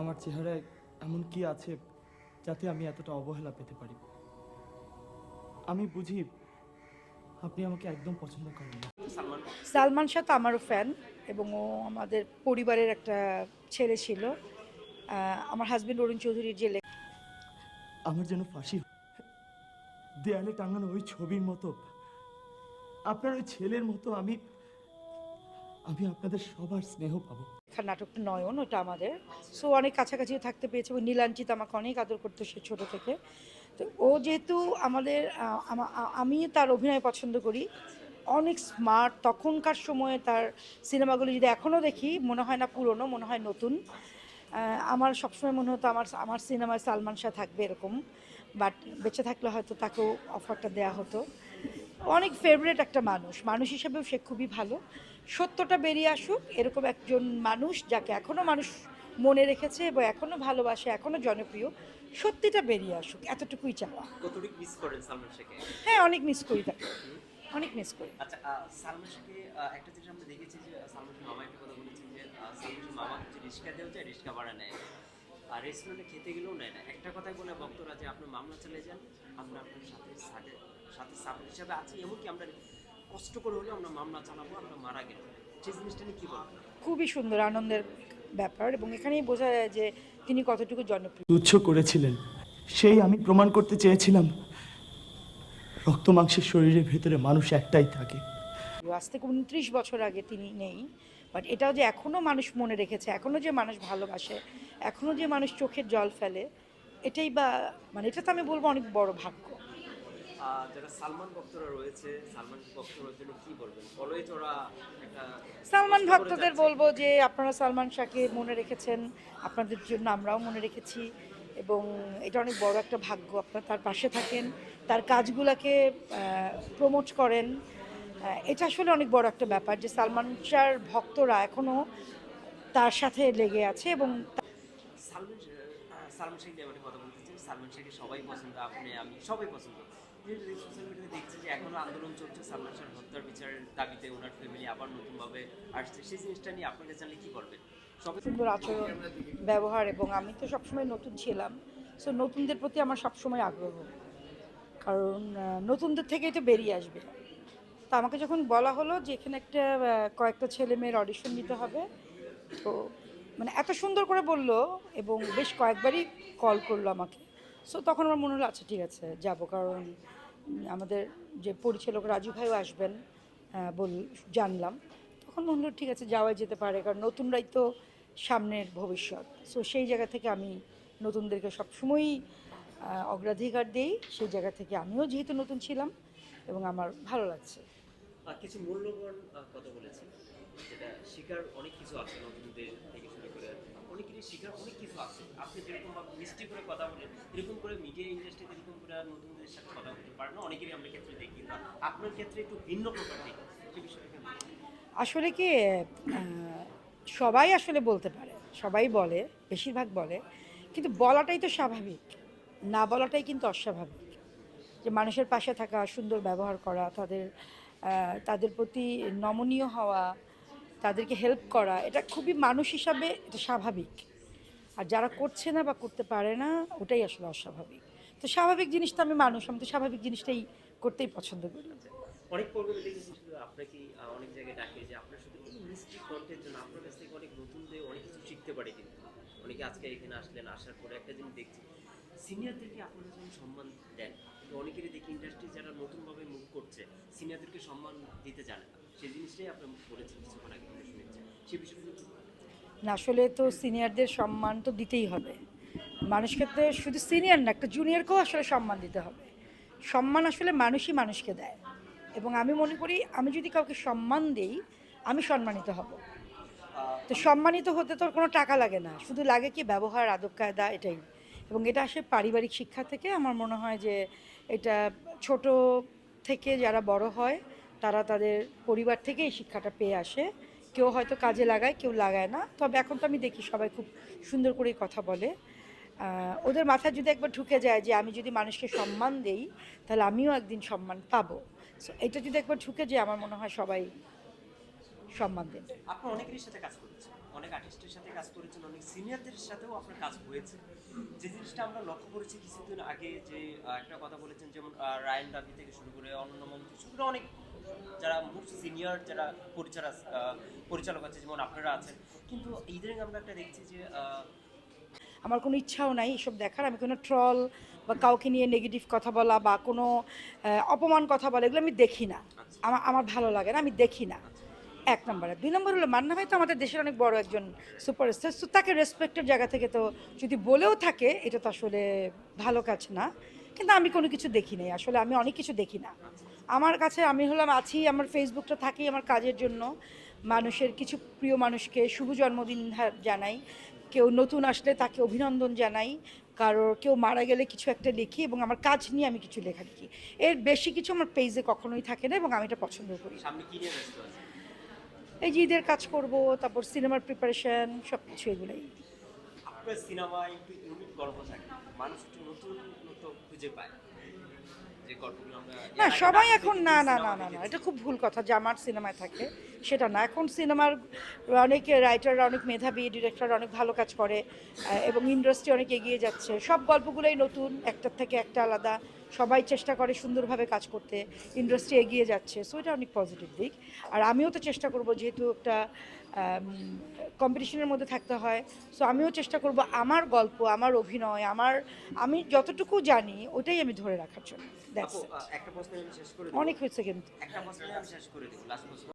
আমার চেহারায় এমন কি আছে যাতে আমি এতটা অবহেলা পেতে পারি? আমি বুঝি আপনি আমাকে একদম পছন্দ করেন না। সালমান শাহ তো আমারও ফ্যান এবং ও আমাদের পরিবারের একটা ছেলে ছিল। আমার হাজবেন্ড অরুণ চৌধুরীর যে আমার যেন ফাঁসি দেয়ালে টাঙানো ওই ছবির মতো। আপনার ওই ছেলের মতো আমি আমি আপনাদের সবার স্নেহ পাবো। নাটকটা নয়ন, ওটা আমাদের। সো অনেক কাছাকাছিও থাকতে পেরেছে এবং নীলাঞ্চিত আমাকে অনেক আদর করতো সে ছোটো থেকে। তো ও যেহেতু আমাদের আমা- তার অভিনয় পছন্দ করি। অনেক স্মার্ট তখনকার সময়ে তার সিনেমাগুলো যদি এখনও দেখি, মনে হয় না পুরনো, মনে হয় নতুন। আমার সবসময় মনে হতো আমার আমার সিনেমায় সালমান শাহ থাকবে এরকম। বাট বেঁচে থাকলে হয়তো তাকেও অফারটা দেওয়া হতো। অনেক ফেভারেট একটা মানুষ। মানুষ হিসেবেও সে খুবই ভালো। সত্যটা বেরিয়ে আসুক এরকম একজন মানুষ যাকে এখনও মানুষ মনে রেখেছে এবং এখনও ভালোবাসে এখনও জনপ্রিয় সত্যিটা বেরিয়ে আসুক এতটুকুই চাওয়া। কতটুকু মিস করেন সালমান শাহকে হ্যাঁ অনেক মিস করি তাকে। অনেক মিস করি। আচ্ছা আহ, সালমান শাহকে একটা জিনিস আমরা দেখেছি যে সালমান শাহ মামা একটা কথা বলেছেন যে সালমান শাহ মামা কিছু রিক্সা দেওয়া যায় রিক্সা ভাড়া নেয়। আর রেস্টুরেন্টে খেতে গেলেও নেয় না। একটা কথাই বলে ভক্তরা যে আপনার মামলা চলে যান আমরা আপনার সাথে সাথে সাথে সাপোর্ট হিসাবে আছি এমনকি আমরা কষ্ট করে হলেও আমরা মামলা চালাবো আমরা মারা গেলাম সেই জিনিসটা নিয়ে কী বলবেন খুবই সুন্দর আনন্দের ব্যাপার এবং এখানেই বোঝা যায় যে তিনি কতটুকু জনপ্রিয়। তুচ্ছ করেছিলেন সেই আমি প্রমাণ করতে চেয়েছিলাম। রক্ত মাংসের শরীরের ভেতরে মানুষ একটাই থাকে। আজ থেকে উনত্রিশ বছর আগে তিনি নেই বাট এটাও যে এখনও মানুষ মনে রেখেছে এখনও যে মানুষ ভালোবাসে এখনও যে মানুষ চোখের জল ফেলে এটাই বা মানে এটা তো আমি বলব অনেক বড় ভাগ্য। যারা সালমান ভক্তরা রয়েছে সালমান ভক্তদের জন্য কী বলবেন? অলওয়েজ ওরা একটা সালমান ভক্তদের বলব যে আপনারা সালমান শাহকে মনে রেখেছেন আপনাদের জন্য আমরাও মনে রেখেছি এবং এটা অনেক বড় একটা ভাগ্য আপনারা তার পাশে থাকেন তার কাজগুলোকে প্রমোট করেন। এটা আসলে অনেক বড় একটা ব্যাপার যে সালমান শাহর ভক্তরা এখনও তার সাথে লেগে আছে এবং সালমান শাহ- নিয়ে একটা কথা বলতে চাই। সালমান শাহকে সবাই পছন্দ আপনি আমি সবাই পছন্দ সোশ্যাল মিডিয়াতে যে এখনও আন্দোলন চলছে সালমান হত্যার বিচারের দাবিতে ওনার ফ্যামিলি আবার নতুনভাবে আসছে। সেই জিনিসটা নিয়ে আপনাকে জানলে কি করবেন? সুন্দর আচরণ, ব্যবহার এবং আমি তো সবসময় নতুন ছিলাম। সো নতুনদের প্রতি আমার সবসময় আগ্রহ। কারণ নতুনদের থেকে তো বেরিয়ে আসবে। তা আমাকে যখন বলা হলো যে এখানে একটা কয়েকটা ছেলে মেয়ের অডিশন নিতে হবে, তো মানে এত সুন্দর করে বলল এবং বেশ কয়েকবারই কল করল আমাকে। সো তখন আমার মনে হলো আচ্ছা ঠিক আছে, যাব। কারণ আমাদের যে পরিচালক রাজু ভাইও আসবেন বল, জানলাম। তখন মনে হলো, ঠিক আছে, যাওয়াই যেতে পারে। কারণ নতুনরাই তো সামনের ভবিষ্যৎ। সো সেই জায়গা থেকে আমি নতুনদেরকে সবসময়ই অগ্রাধিকার দিই। সেই জায়গা থেকে আমিও যেহেতু নতুন ছিলাম এবং আমার ভালো লাগছে। কিছু মূল্যবান কথা বলেছেন। যেটা শিকার অনেক কিছু আছে নতুনদের থেকে শুরু করে শিকার অনেক কিছু আছে। আপনি যেরকম মিষ্টি করে কথা বলেন, এরকম করে মিডিয়া এরকম করে নতুনদের সাথে কথা বলতে পারেন অনেকেরই আমরা ক্ষেত্রে দেখি আপনার ক্ষেত্রে একটু ভিন্ন প্রকার দেখি বিষয়ে আসলে কি সবাই আসলে বলতে পারে, সবাই বলে, বেশিরভাগ বলে, কিন্তু বলাটাই তো স্বাভাবিক। না বলাটাই কিন্তু অস্বাভাবিক। যে মানুষের পাশে থাকা, সুন্দর ব্যবহার করা, তাদের তাদের প্রতি নমনীয় হওয়া তাদেরকে হেল্প করা, এটা খুবই মানুষ হিসাবে এটা স্বাভাবিক। আর যারা করছে না বা করতে পারে না, ওটাই আসলে অস্বাভাবিক। তো স্বাভাবিক জিনিসটা আমি মানুষ, আমি তো স্বাভাবিক জিনিসটাই করতেই পছন্দ করি। অনেক প্রোগ্রামে দেখেছি আপনাকে অনেক জায়গায় ডাকে যে আপনার শুধু এই মিষ্টি কন্টের জন্য আপনার কাছ থেকে অনেক নতুনদের অনেক কিছু শিখতে পারে কিন্তু। অনেকে আজকে এখানে আসলেন, আসার পরে একটা জিনিস দেখছি সিনিয়রদেরকে আপনারা যখন সম্মান দেন, অনেকেরই দেখি ইন্ডাস্ট্রি যারা নতুনভাবে মুভ করছে সিনিয়রদেরকে সম্মান দিতে জানে না। না, আসলে তো সিনিয়রদের সম্মান তো দিতেই হবে। মানুষকে তো শুধু সিনিয়র না, একটা জুনিয়রকেও আসলে সম্মান দিতে হবে। সম্মান আসলে মানুষই মানুষকে দেয়। এবং আমি মনে করি, আমি যদি কাউকে সম্মান দেই, আমি সম্মানিত হব। তো সম্মানিত হতে তোর কোনো টাকা লাগে না। শুধু লাগে কি ব্যবহার, আদব, কায়দা, এটাই। এবং এটা আসে পারিবারিক শিক্ষা থেকে। আমার মনে হয় যে এটা ছোট থেকে যারা বড় হয় তারা তাদের পরিবার থেকে এই শিক্ষাটা পেয়ে আসে। কেউ হয়তো কাজে লাগায়, কেউ লাগায় না। তবে এখন তো আমি দেখি সবাই খুব সুন্দর করে কথা বলে। ওদের মাথায় যদি একবার ঢুকে যায় যে আমি যদি মানুষকে সম্মান দেই, তাহলে আমিও একদিন সম্মান পাবো। সো এটা যদি একবার ঢুকে যায়, আমার মনে হয় সবাই সম্মান দেন আপনি অনেকেরই সাথে কাজ করেছেন অনেক আর্টিস্টের সাথে কাজ করেছেন, অনেক সিনিয়রদের সাথেও আপনার কাজ হয়েছে। যে জিনিসটা আমরা লক্ষ্য করেছি কিছুদিন আগে যে একটা কথা বলেছেন, যেমন রায়ান থেকে শুরু করে অনন্য মন্ত্রী শুরু করে অনেক যারা মোস্ট সিনিয়র যারা পরিচালক পরিচালক আছে যেমন আপনারা আছেন। কিন্তু ইদানিং আমরা একটা দেখছি যে আমার কোনো ইচ্ছাও নাই এসব দেখার। আমি কোনো ট্রল বা কাউকে নিয়ে নেগেটিভ কথা বলা বা কোনো অপমান কথা বলা এগুলো আমি দেখি না। আমার আমার ভালো লাগে না আমি দেখি না। এক নম্বরে। দুই নম্বর হলো মান্না ভাই তো আমাদের দেশের অনেক বড় একজন সুপারস্টার তো তাকে রেসপেক্টের জায়গা থেকে তো যদি বলেও থাকে এটা তো আসলে ভালো কাজ না। কিন্তু আমি কোনো কিছু দেখি নাই। আসলে আমি অনেক কিছু দেখি না। আমার কাছে আমি হলাম আছি আমার ফেসবুকটা থাকি আমার কাজের জন্য। মানুষের কিছু প্রিয় মানুষকে শুভ জন্মদিন জানাই। কেউ নতুন আসলে তাকে অভিনন্দন জানাই। কারোর কেউ মারা গেলে কিছু একটা লিখি এবং আমার কাজ নিয়ে আমি কিছু লেখা লিখি। এর বেশি কিছু আমার পেজে কখনোই থাকে না এবং আমি এটা পছন্দ করি। এই যে ঈদের কাজ করব তারপর সিনেমার প্রিপারেশন সব কিছু এগুলোই সিনেমায় একটু ইউনিক গল্প থাকে। মানুষ একটু নতুন খুঁজে পায় যে গল্পগুলো আমরা এর না সবাই এখন না না না না না এটা খুব ভুল কথা যে আমার সিনেমায় থাকে। সেটা না। এখন সিনেমার অনেক রাইটাররা অনেক মেধাবী ডিরেক্টররা অনেক ভালো কাজ করে এবং ইন্ডাস্ট্রি অনেক এগিয়ে যাচ্ছে। সব গল্পগুলোই নতুন একটার থেকে একটা আলাদা। সবাই চেষ্টা করে সুন্দরভাবে কাজ করতে। ইন্ডাস্ট্রি এগিয়ে যাচ্ছে। সো এটা অনেক পজিটিভ দিক। আর আমিও তো চেষ্টা করব যেহেতু একটা কম্পিটিশনের মধ্যে থাকতে হয়। সো আমিও চেষ্টা করব আমার গল্প আমার অভিনয় আমার আমি যতটুকু জানি ওটাই আমি ধরে রাখার জন্য। দ্যাটস। অনেক হয়েছে কিন্তু।